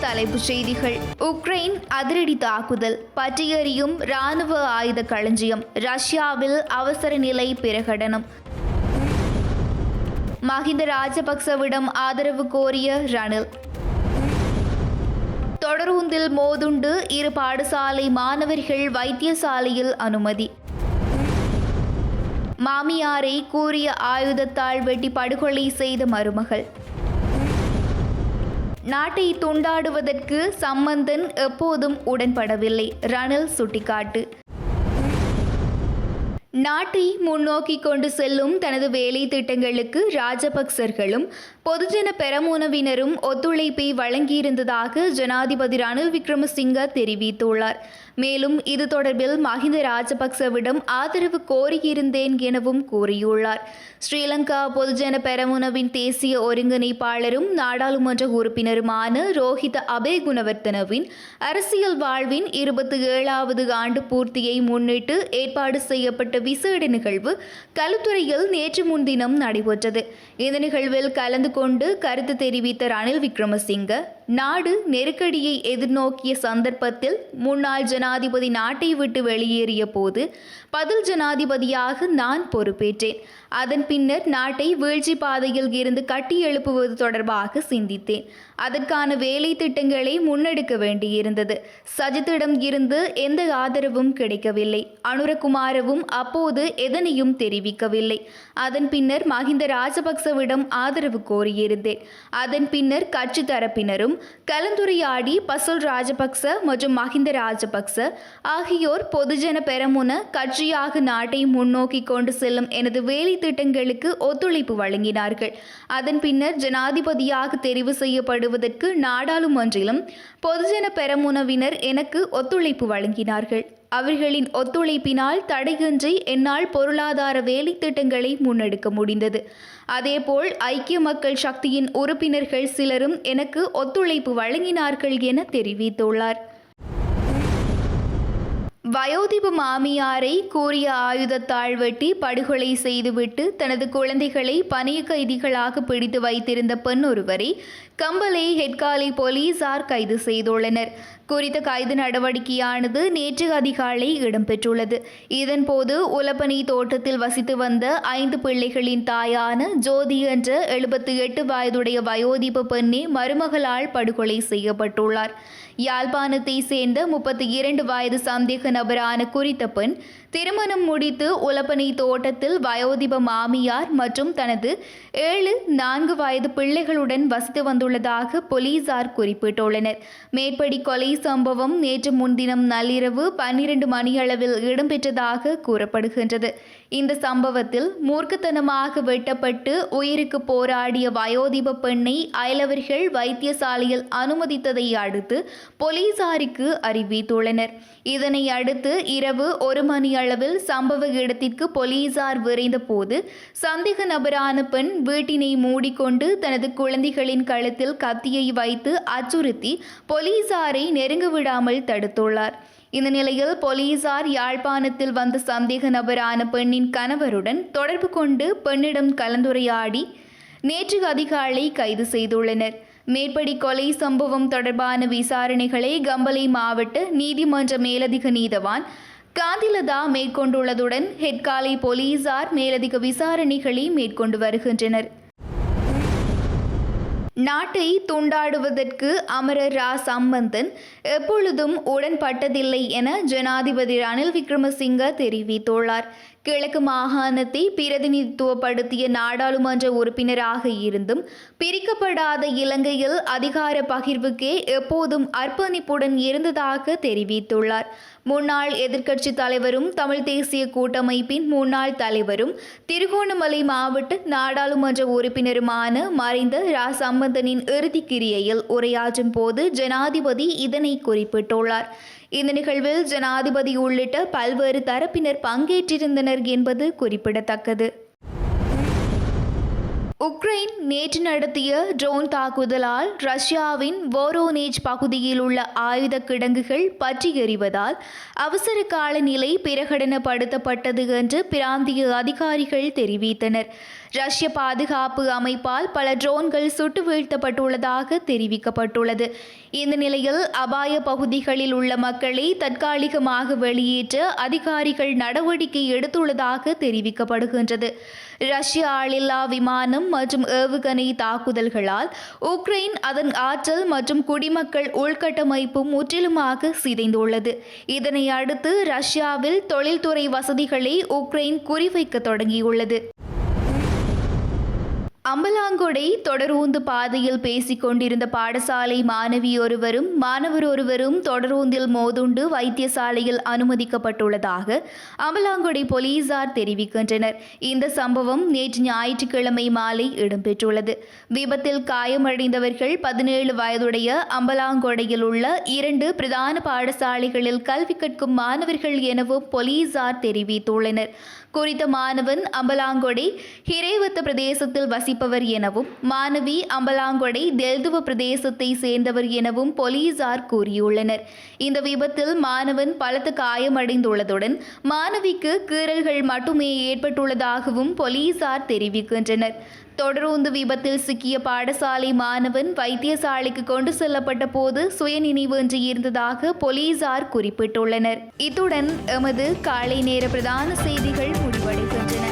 தலைப்புச் செய்திகள். உக்ரைன் அதிரடி தாக்குதல். பற்றியறியும் ராணுவ ஆயுத களஞ்சியம். ரஷ்யாவில் அவசர நிலை பிரகடனம். மஹிந்த ராஜபக்சவிடம் ஆதரவு கோரிய ரணில். தொடரூந்தில் மோதுண்டு இரு பாடசாலை மாணவர்கள் வைத்தியசாலையில் அனுமதி. மாமியாரை கூறிய ஆயுதத்தால் வெட்டி படுகொலை செய்த மருமகள். நாட்டை துண்டாடுவதற்கு சம்பந்தன் எப்போதும் உடன்படவில்லை. ரணில் சுட்டிக்காட்டு. நாட்டை முன்னோக்கி கொண்டு செல்லும் தனது வேலை திட்டங்களுக்கு ராஜபக்சர்களும் பொதுஜன பெரமுனவினரும் ஒத்துழைப்பை வழங்கியிருந்ததாக ஜனாதிபதி ரணில் விக்ரமசிங்க தெரிவித்துள்ளார். மேலும் இது தொடர்பில் மஹிந்த ராஜபக்சவிடம் ஆதரவு கோரியிருந்தேன் எனவும் கூறியுள்ளார். ஸ்ரீலங்கா பொதுஜன பெரமுனவின் தேசிய ஒருங்கிணைப்பாளரும் நாடாளுமன்ற உறுப்பினருமான ரோஹித அபே குணவர்த்தனவின் அரசியல் வாழ்வின் இருபத்தி ஏழாவது ஆண்டு பூர்த்தியை முன்னிட்டு ஏற்பாடு செய்யப்பட்ட விசேட நிகழ்வு களுத்துறையில் நேற்று முன்தினம் நடைபெற்றது. இந்த நிகழ்வில் கலந்து கொண்டு கருத்து தெரிவித்த ரணில் விக்ரமசிங்க நாடு நெருக்கடியை எதிர்நோக்கிய சந்தர்ப்பத்தில் முன்னாள் ஜனாதிபதி நாட்டை விட்டு வெளியேறிய போது பதில் ஜனாதிபதியாக நான் பொறுப்பேற்றேன். அதன் பின்னர் நாட்டை வீழ்ச்சி பாதையில் இருந்து கட்டி எழுப்புவது தொடர்பாக சிந்தித்தேன். அதற்கான வேலை திட்டங்களை முன்னெடுக்க வேண்டியிருந்தது. சஜித்திடம் இருந்து எந்த ஆதரவும் கிடைக்கவில்லை. அனுரகுமாரவும் அப்போது எதனையும் தெரிவிக்கவில்லை. அதன் பின்னர் மஹிந்த ராஜபக்சவிடம் ஆதரவு கோரியிருந்தேன். அதன் பின்னர் கட்சி தரப்பினரும் கலந்துரையாடி பசுல் ராஜபக்ச மற்றும் மஹிந்த ராஜபக்ச ஆகியோர் பொதுஜன பெரமுன கட்சியாக நாட்டை முன்னோக்கி கொண்டு செல்லும் எனது வேலை திட்டங்களுக்கு ஒத்துழைப்பு வழங்கினார்கள். அதன் பின்னர் ஜனாதிபதியாக தெரிவு செய்யப்படும் பெறுவதற்கு நாடாளுமன்றிலும் பொதுஜன பெரமுனவினர் எனக்கு ஒத்துழைப்பு வழங்கினார்கள். அவர்களின் ஒத்துழைப்பினால் தடையின்றி என்னால் பொருளாதார வேலை திட்டங்களை முன்னெடுக்க முடிந்தது. அதேபோல் ஐக்கிய மக்கள் சக்தியின் உறுப்பினர்கள் சிலரும் எனக்கு ஒத்துழைப்பு வழங்கினார்கள் என தெரிவித்துள்ளார். வயோதிப மாமியாரை கூறிய ஆயுதத்தால் வெட்டி படுகொலை செய்துவிட்டு தனது குழந்தைகளை பணிய கைதிகளாக பிடித்து வைத்திருந்த பெண் ஒருவரை கம்பளை ஹெட்காலி போலீசார் கைது செய்துள்ளனர். குறித்த கைது நடவடிக்கையானது நேற்று அதிகாலை இடம்பெற்றுள்ளது. இதன்போது உலப்பனி தோட்டத்தில் வசித்து வந்த ஐந்து பிள்ளைகளின் தாயான ஜோதி என்ற எழுபத்தி எட்டு வயதுடைய வயோதிப பெண்ணே மருமகளால் படுகொலை செய்யப்பட்டுள்ளார். யாழ்ப்பாணத்தை சேர்ந்த முப்பத்தி இரண்டு வயது சந்தேக நபரான குறித்த பெண் திருமணம் முடித்து உலப்பனை தோட்டத்தில் வயோதிப மாமியார் மற்றும் தனது ஏழு நான்கு வயது பிள்ளைகளுடன் வசித்து வந்துள்ளதாக போலீசார் குறிப்பிட்டுள்ளனர். மேற்படி கொலை சம்பவம் நேற்று முன்தினம் நள்ளிரவு பன்னிரண்டு மணியளவில் இடம்பெற்றதாக கூறப்படுகின்றது. இந்த சம்பவத்தில் மூர்க்கத்தனமாக வெட்டப்பட்டு உயிருக்கு போராடிய வயோதிப பெண்ணை அயலவர்கள் வைத்தியசாலையில் அனுமதித்ததை அடுத்து போலீசாருக்கு அறிவித்துள்ளனர். இதனை அடுத்து இரவு ஒரு மணி அளவில் சம்பவ இடத்திற்கு போலீசார் விரைந்த போது சந்தேக நபரான பெண் வீட்டினை மூடிக்கொண்டு தனது குழந்தைகளின் கழுத்தில் கத்தியை வைத்து அச்சுறுத்தி போலீசாரை நெருங்க விடாமல் தடுத்துள்ளார். இந்த நிலையில் போலீசார் யாழ்ப்பாணத்தில் வந்த சந்தேக நபரான பெண்ணின் கணவருடன் தொடர்பு கொண்டு பெண்ணிடம் கலந்துரையாடி நேற்று அதிகாலை கைது செய்துள்ளனர். மேற்படி கொலை சம்பவம் தொடர்பான விசாரணைகளை கம்பளை மாவட்ட நீதிமன்ற மேலதிக நீதவான் காந்திலதா மேற்கொண்டுள்ளதுடன் ஹெட்காலை போலீசார் மேலதிக விசாரணைகளை மேற்கொண்டு வருகின்றனர். நாட்டை துண்டாடுவதற்கு அமரர் ரா சம்பந்தன் எப்பொழுதும் உடன்பட்டதில்லை என ஜனாதிபதி ரணில் விக்ரமசிங்க தெரிவித்துள்ளார். கிழக்கு மாகாணத்தை பிரதிநிதித்துவப்படுத்திய நாடாளுமன்ற உறுப்பினராக இருந்தும் பிரிக்கப்படாத இலங்கையில் அதிகார பகிர்வுக்கே எப்போதும் அர்ப்பணிப்புடன் இருந்ததாக தெரிவித்துள்ளார். முன்னாள் எதிர்க்கட்சி தலைவரும் தமிழ் தேசிய கூட்டமைப்பின் முன்னாள் தலைவரும் திருகோணமலை மாவட்ட நாடாளுமன்ற உறுப்பினருமான மறைந்த ரா சம்பந்தனின் இறுதிக்கிரியையில் உரையாற்றும் போது ஜனாதிபதி இதனை குறிப்பிட்டுள்ளார். இந்த நிகழ்வில் ஜனாதிபதி உள்ளிட்ட பல்வேறு தரப்பினர் பங்கேற்றிருந்தனர் என்பது குறிப்பிடத்தக்கது. உக்ரைன் நேற்று நடத்திய ட்ரோன் தாக்குதலால் ரஷ்யாவின் வோரோனேஜ் பகுதியில் உள்ள ஆயுத கிடங்குகள் பற்றி எறிவதால் அவசர கால நிலை பிரகடனப்படுத்தப்பட்டது என்று பிராந்திய அதிகாரிகள் தெரிவித்தனர். ரஷ்ய பாதுகாப்பு அமைப்பால் பல ட்ரோன்கள் சுட்டு வீழ்த்தப்பட்டுள்ளதாக தெரிவிக்கப்பட்டுள்ளது. இந்த நிலையில் அபாய பகுதிகளில் உள்ள மக்களை தற்காலிகமாக வெளியேற்ற அதிகாரிகள் நடவடிக்கை எடுத்துள்ளதாக தெரிவிக்கப்படுகின்றது. ரஷ்ய ஆளில்லா விமானம் மற்றும் ஏவுகணை தாக்குதல்களால் உக்ரைன் அதன் ஆற்றல் மற்றும் குடிமக்கள் உள்கட்டமைப்பு முற்றிலுமாக சிதைந்துள்ளது. இதனை அடுத்து ரஷ்யாவில் தொழில்துறை வசதிகளை உக்ரைன் குறிவைக்க தொடங்கியுள்ளது. அம்பலாங்கொடை தொடரூந்து பாதையில் பேசிக் கொண்டிருந்த பாடசாலை மாணவி ஒருவரும் மாணவர் ஒருவரும் தொடரூந்தில் மோதுண்டு வைத்தியசாலையில் அனுமதிக்கப்பட்டுள்ளதாக அம்பலாங்கொடை போலீசார் தெரிவிக்கின்றனர். இந்த சம்பவம் நேற்று ஞாயிற்றுக்கிழமை மாலை இடம்பெற்றுள்ளது. விபத்தில் காயமடைந்தவர்கள் பதினேழு வயதுடைய அம்பலாங்கொடையில் உள்ள இரண்டு பிரதான பாடசாலைகளில் கல்வி கற்கும் மாணவர்கள் எனவும் போலீசார் தெரிவித்துள்ளனர். குறித்த மாணவன் அம்பலாங்கொடை ஹிரேவத்த பிரதேசத்தில் வசிப்பவர் எனவும் மாணவி அம்பலாங்கொடை தெல்துவ பிரதேசத்தை சேர்ந்தவர் எனவும் போலீசார் கூறியுள்ளனர். இந்த விபத்தில் மாணவன் பலத்த காயமடைந்துள்ளதுடன் மாணவிக்கு கீறல்கள் மட்டுமே ஏற்பட்டுள்ளதாகவும் போலீசார் தெரிவிக்கின்றனர். தொடருந்து விபத்தில் சிக்கிய பாடசாலை மாணவன் வைத்தியசாலைக்கு கொண்டு செல்லப்பட்ட போது சுயநினைவின்றி இருந்ததாக போலீசார் குறிப்பிட்டுள்ளனர். இத்துடன் எமது காலை நேர பிரதான செய்திகள் முடிவடைகின்றன.